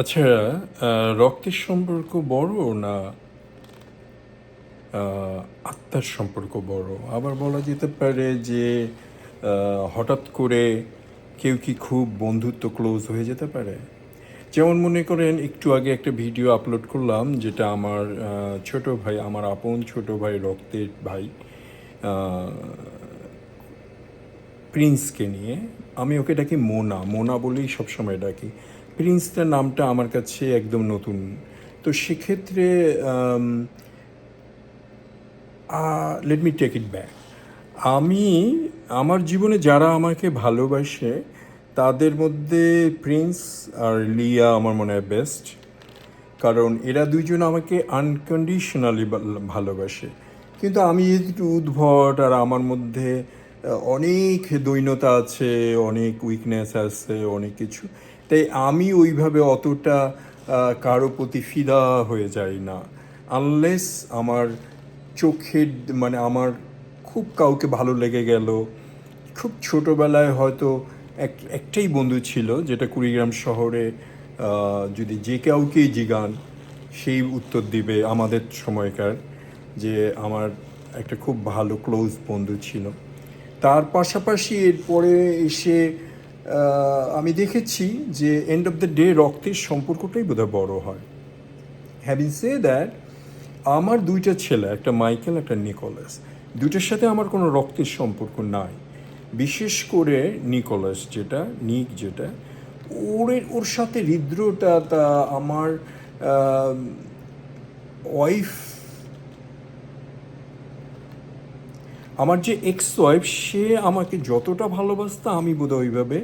আচ্ছা রক্তের সম্পর্ক বড় না আত্মার সম্পর্ক বড়? আবার বলা যেতে পারে যে হঠাৎ করে কেউ কি খুব বন্ধুত্ব ক্লোজ হয়ে যেতে পারে? যেমন মনে করেন, একটু আগে একটা ভিডিও আপলোড করলাম, যেটা আমার ছোট ভাই, আমার আপন ছোট ভাই, রক্তের ভাই প্রিন্সকে নিয়ে। আমি ওকে ডাকি মোনা মোনা বলেই সবসময় ডাকি। প্রিন্সটার নামটা আমার কাছে একদম নতুন। তো সেক্ষেত্রে let me take it back আমি, আমার জীবনে যারা আমাকে ভালোবাসে, তাদের মধ্যে প্রিন্স আর লিয়া আমার মনে হয় বেস্ট কারণ এরা দুইজন আমাকে আনকন্ডিশনালি ভালোবাসে। কিন্তু আমি একটু উদ্ভট আর আমার মধ্যে অনেক দৈন্যতা আছে, অনেক উইকনেস আছে, অনেক কিছু তাই আমি ওইভাবে অতটা কারও প্রতি ফিদা হয়ে যাই না। আনলেস আমার চোখের মানে আমার খুব কাউকে ভালো লেগে গেল। খুব ছোটোবেলায় হয়তো এক, একটাই বন্ধু ছিল যেটা কুড়িগ্রাম শহরে যদি যে কাউকেই জিগান, সেই উত্তর দিবে আমাদের সময়কার যে আমার একটা খুব ভালো ক্লোজ বন্ধু ছিল। তার পাশাপাশি এরপরে এসে আমি দেখেছি যে এন্ড অফ দ্য ডে রক্তের সম্পর্কটাই বোধহয় বড় হয়। হ্যাভিং সে দ্যাট আমার দুইটা ছেলে, একটা মাইকেল, একটা নিকোলাস, দুইটার সাথে আমার কোনো রক্তের সম্পর্ক নাই। বিশেষ করে নিকোলাস যেটা, নিক যেটা, ওর ওর সাথে হৃদ্রটা তা আমার ওয়াইফ আমার যে এক্স ওয়াইফ সে আমাকে যতটা ভালোবাসতো, আমি বোধহয় ওইভাবে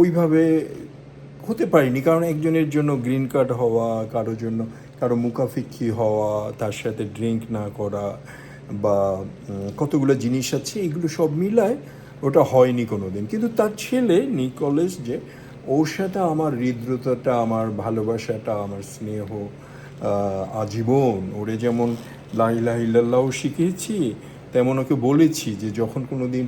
ওইভাবে হতে পারিনি। কারণ একজনের জন্য গ্রিন কার্ড হওয়া কারোর জন্য, কারও মুখাফিক্ষি হওয়া, তার সাথে ড্রিঙ্ক না করা বা কতগুলো জিনিস আছে, এগুলো সব মিলায় ওটা হয়নি কোনো দিন কিন্তু তার ছেলে নিকলেস যে, ওর সাথে আমার হৃদ্রতাটা, আমার ভালোবাসাটা, আমার স্নেহ আজীবন, ওরে যেমন লাইলাহিল্লাহ শিখিয়েছি তেমন ওকে বলেছি যে যখন কোনো দিন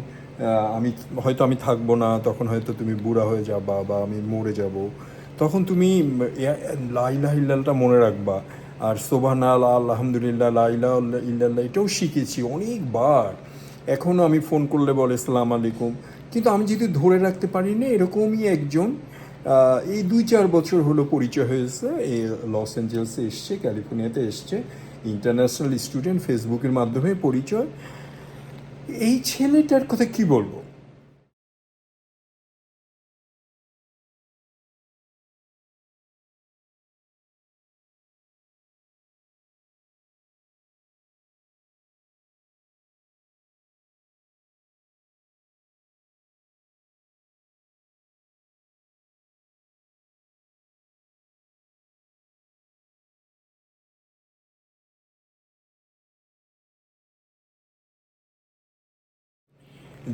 আমি, হয়তো আমি থাকব না, তখন হয়তো তুমি বুড়া হয়ে যাবা বা আমি মরে যাব, তখন তুমি লাইলা ইল্লালটা মনে রাখবা। আর সোবান আল্লাহ আলহামদুলিল্লাহ লাইলা ইল্লাল্লাহ, এটাও শিখেছি অনেকবার। এখনও আমি ফোন করলে বলে, সালাম আলাইকুম। কিন্তু আমি যদি ধরে রাখতে পারি না, এরকমই একজন এই দুই চার বছর হলো পরিচয় হয়েছে এই লস অ্যাঞ্জেলসে এসছে, ক্যালিফোর্নিয়াতে এসছে, ইন্টারন্যাশনাল স্টুডেন্ট ফেসবুকের মাধ্যমে পরিচয়। এই ছেলেটার কথা কি বলব?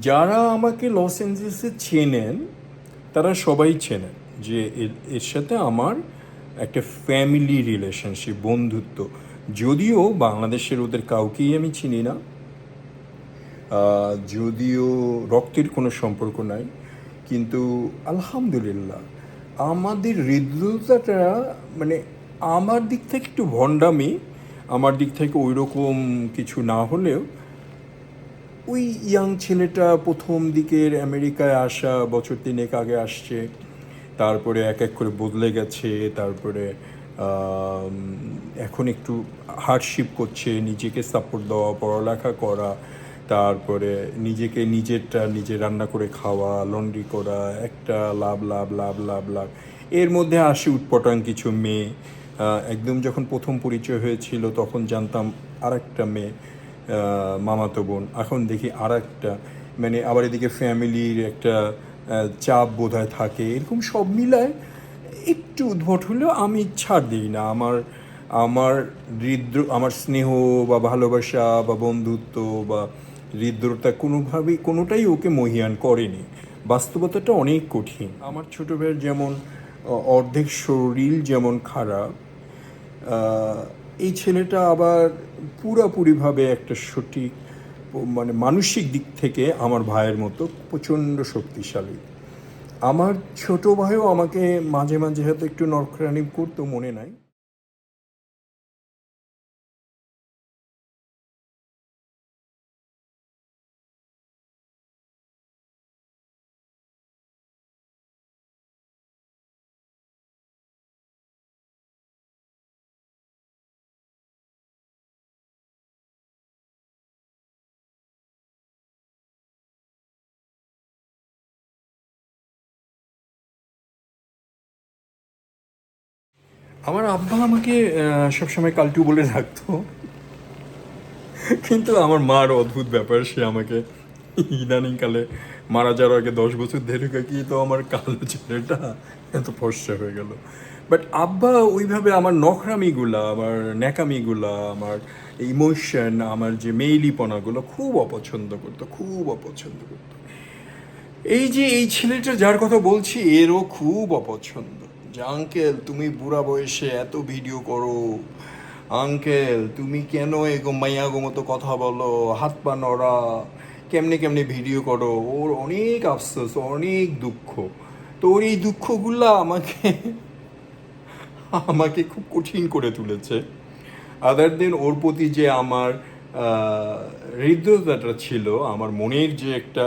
যারা আমাকে লস অ্যাঞ্জেলসে চেনেন, তারা সবাই চেনেন যে এর- এর সাথে আমার একটা ফ্যামিলি রিলেশনশিপ বন্ধুত্ব। যদিও বাংলাদেশের ওদের কাউকেই আমি চিনি না। যদিও রক্তের কোনো সম্পর্ক নাই। কিন্তু আলহামদুলিল্লাহ, আমাদের হৃদ্রতাটা মানে আমার দিক থেকে একটু ভণ্ডামি, আমার দিক থেকে ওই রকম কিছু না হলেও ওই ইয়াং ছেলেটা প্রথম দিকের আমেরিকায় আসা বছর তিনেক আগে আসছে, তারপরে এক এক করে বদলে গেছে, তারপরে এখন একটু হার্ডশিপ করছে, নিজেকে সাপোর্ট দেওয়া, পড়ালেখা করা, তারপরে নিজেকে নিজেরটা নিজে রান্না করে খাওয়া লন্ড্রি করা, একটা লাভ লাভ লাভ লাভ লাভ। এর মধ্যে আসে উৎপটাং কিছু মেয়ে। একদম যখন প্রথম পরিচয় হয়েছিল, তখন জানতাম আরেকটা মেয়ে। মামাতো বোন। এখন দেখি আর একটা মানে আবার এদিকে ফ্যামিলির একটা চাপ বোধহয় থাকে। এরকম সব মিলায় একটু উদ্ভট হলেও আমি ছাড় দিই না। আমার আমার হৃদ্র, আমার স্নেহ বা ভালোবাসা বা বন্ধুত্ব বা হৃদ্রতা কোনোভাবেই, কোনোটাই ওকে মহিয়ান করেনি। বাস্তবতাটা অনেক কঠিন। আমার ছোটো ভাইয়ের যেমন অর্ধেক শরীর যেমন খারাপ এই ছেলেটা আবার পুরাপুরিভাবে একটা সঠিক মানে মানসিক দিক থেকে আমার ভাইয়ের মতো প্রচণ্ড শক্তিশালী। আমার ছোট ভাইও আমাকে মাঝে মাঝে হয়তো একটু নরখরানি করতো, মনে নাই। আমার আব্বা আমাকে সবসময় কালটু বলে রাখতো। কিন্তু আমার মার অদ্ভুত ব্যাপার, সে আমাকে ইদানিংকালে মারা যাওয়ার আগে দশ বছর ধরে কি তো আমার কালো ছেলেটা এত ফর্সা হয়ে গেল। বাট আব্বা ওইভাবে আমার নখরামিগুলা, আমার ন্যাকামিগুলা, আমার ইমোশন আমার যে মেইলিপনাগুলো খুব অপছন্দ করতো, খুব অপছন্দ করতো। এই যে এই ছেলেটা যার কথা বলছি, এরও খুব অপছন্দ। যে, আঙ্কেল, তুমি বুড়া বয়সে এত ভিডিও করো। আঙ্কেল, তুমি কেন এগো মাইয়াগো মতো কথা বলো? হাত পা নড়া। কেমনে কেমনে ভিডিও করো? ওর অনেক আফসোস, অনেক দুঃখ। তো ওর এই দুঃখগুলা আমাকে আমাকে খুব কঠিন করে তুলেছে। আদার দিন ওর প্রতি যে আমার হৃদয়তাটা ছিল, আমার মনের যে একটা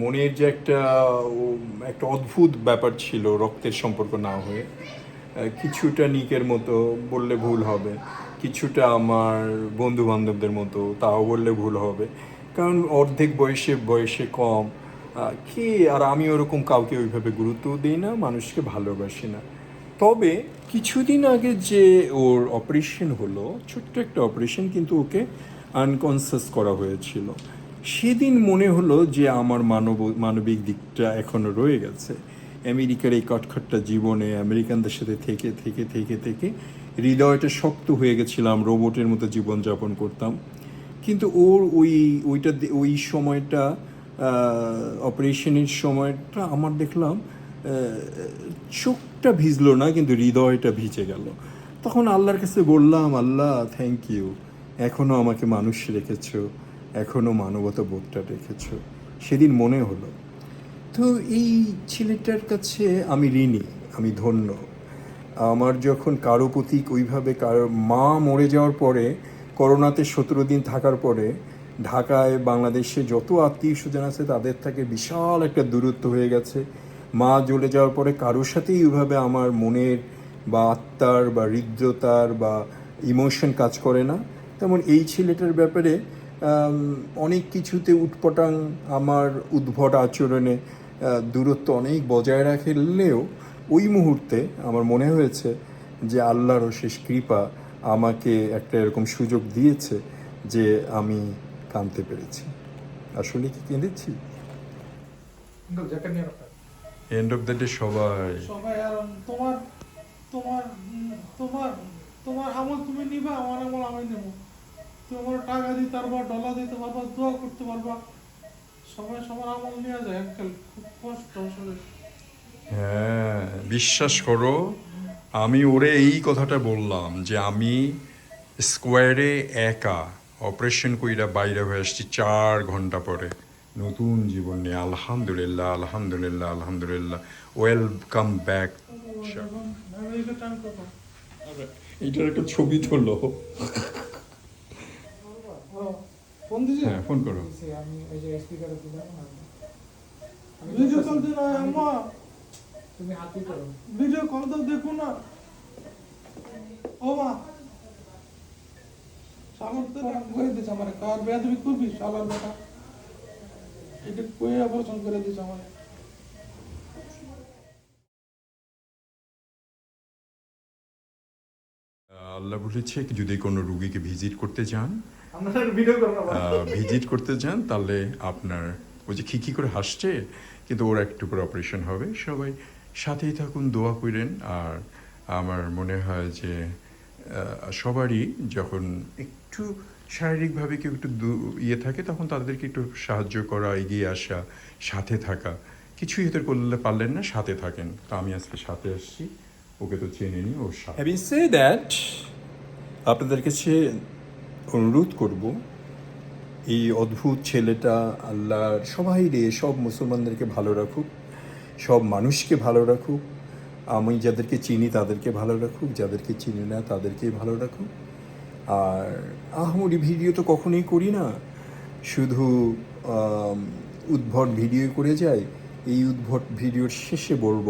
মনের যে একটা একটা অদ্ভুত ব্যাপার ছিল রক্তের সম্পর্ক না হয়ে কিছুটা নিকের মতো বললে ভুল হবে, কিছুটা আমার বন্ধু বান্ধবদের মতো তাও বললে ভুল হবে, কারণ অর্ধেক বয়সে বয়সে কম কি আর আমি ওরকম কাউকে ওইভাবে গুরুত্ব দিই না, মানুষকে ভালোবাসি না। তবে কিছুদিন আগে যে ওর অপারেশন হলো, ছোট্ট একটা অপারেশন কিন্তু ওকে আনকনসিয়াস করা হয়েছিল। সেদিন মনে হলো যে আমার মানব, মানবিক দিকটা এখনও রয়ে গেছে। আমেরিকার এই কটখট্টা জীবনে, আমেরিকানদের সাথে থেকে থেকে থেকে থেকে হৃদয়টা শক্ত হয়ে গেছিলাম, রোবটের মতো জীবনযাপন করতাম। কিন্তু ওর ওই, ওইটা ওই সময়টা অপারেশনের সময়টা আমার দেখলাম চোখটা ভিজলো না, কিন্তু হৃদয়টা ভিজে গেল। তখন আল্লাহর কাছে বললাম, আল্লাহ থ্যাংক ইউ এখনও আমাকে মানুষ রেখেছো। এখনও মানবতা বোধটা রেখেছ। সেদিন মনে হলো। তো এই ছেলেটার কাছে আমি ঋণী, আমি ধন্য। আমার যখন কারও প্রতি ওইভাবে কারও, মা মরে যাওয়ার পরে, করোনাতে সতেরো দিন থাকার পরে, ঢাকায় বাংলাদেশে যত আত্মীয় স্বজন আছে তাদের থেকে বিশাল একটা দূরত্ব হয়ে গেছে। মা জ্বলে যাওয়ার পরে কারোর সাথেই ওইভাবে আমার মনের বা আত্মার বা হৃদ্যতার বা ইমোশন কাজ করে না। তেমন এই ছেলেটার ব্যাপারে অনেক কিছুতে উটপটাং আমার উদ্ভট আচরণে দূরত্ব অনেক বজায় রাখলেও ওই মুহূর্তে আমার মনে হয়েছে যে আল্লাহরও শেষ কৃপা আমাকে একটা এরকম সুযোগ দিয়েছে যে আমি কাঁদতে পেরেছি। আসলে কি কেঁদেছি? এন্ড অফ দ্য ডে সবাই। সবাই আর তোমার তোমার তোমার তোমার আমল তুমি নিবা আমার আমল আমি নেব। তুমি আমার টাকা দিতে পারবা ডলার দিতে পারবা দোয়া করতে পারবা সবাই সবার আমল নিয়ে যায় আঙ্কেল খুব কষ্ট আসলে হ্যাঁ বিশ্বাস করো আমি ওরে এই কথাটা বললাম যে আমি স্কোয়ারে একা অপারেশন কইরা বাইরে হয়ে আসছি চার ঘণ্টা পরে নতুন জীবন নিয়ে আলহামদুলিল্লাহ আলহামদুলিল্লাহ আলহামদুলিল্লাহ ওয়েলকাম ব্যাক এইটার একটা ছবি তোলো দিছে হ্যাঁ ফোন করো। আমি ওই যে স্পিকারে দিলাম ভিডিও কল আম্মা! তুমি হাতি করো। ভিডিও কল দাও দেখো না। ও মা! তো কয়ে দিছে আমার? কার বিয়া তুমি করবি শালার বেটা? এটা কয়ে অপারেশন করে দিছে আমার? আল্লাহ বলেছে যদি কোনো রুগীকে ভিজিট করতে করব ভিজিট করতে যান তাহলে আপনার ওই যে খিকি করে হাসছে কিন্তু ওর একটু করে অপারেশন হবে। সবাই সাথেই থাকুন দোয়া করেন। আর আমার মনে হয় যে সবারই যখন একটু শারীরিকভাবে কেউ একটু দু- ইয়ে থাকে তখন তাদেরকে একটু সাহায্য করা এগিয়ে আসা সাথে থাকা। কিছুই এদের করলে পারলেন না সাথে থাকেন। তো আমি আজকে সাথে আসছি ওকে তো চেনে নি ওর সাথে। হ্যাভিং সে দ্যাট আপনাদের কাছে অনুরোধ করব, এই অদ্ভুত ছেলেটা, আল্লাহর সবাই রে, সব মুসলমানদেরকে ভালো রাখুক, সব মানুষকে ভালো রাখুক, আমি যাদেরকে চিনি তাদেরকে ভালো রাখুক, যাদেরকে চিনি না তাদেরকেই ভালো রাখুক। আর আহমরি ভিডিও তো কখনোই করি না, শুধু উদ্ভট ভিডিও করে যাই। এই উদ্ভট ভিডিওর শেষে বলব,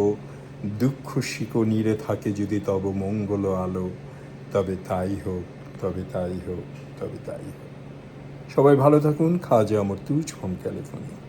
দুঃখ শিকো নিরে থাকে যদি তব মঙ্গল আলো, তবে তাই হোক, তবে তাই হোক। তবে তাই। সবাই ভালো থাকুন। খাজা আমার তুজ হোম ক্যালিফোর্নিয়া।